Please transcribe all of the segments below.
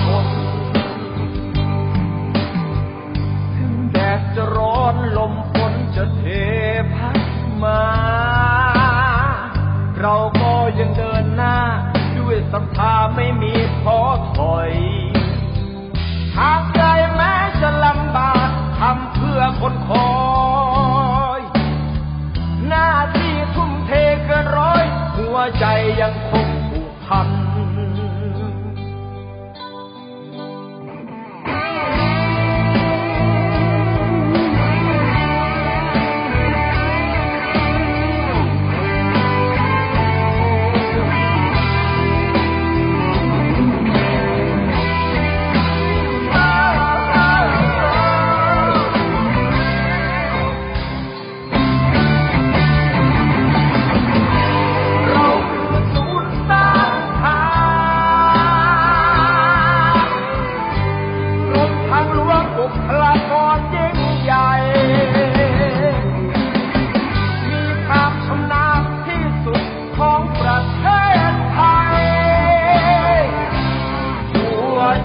ชน ถึงแดดจะร้อนลมฝนจะเทพัดมา เราก็ยังเดินหน้า ด้วยศรัทธาไม่มีพอถอย หากใจแม้จะลำบากทำเพื่อคนคอยหน้าที่ทุ่มเทกินร้อย หัวใจยังคงผูกพัน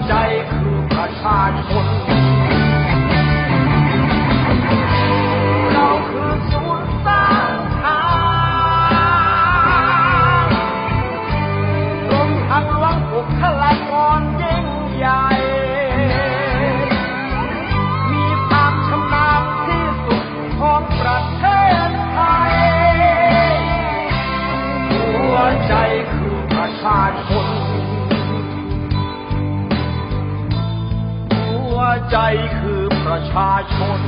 ใจคือประชาชนเราคือศูนย์ต้านทานกรมทางหลวงบุคลากรยิ่งใหญ่ มีความชำนาญที่สุดของประเทศไทย หัวใจคือประชาชน ใจคือประชาชน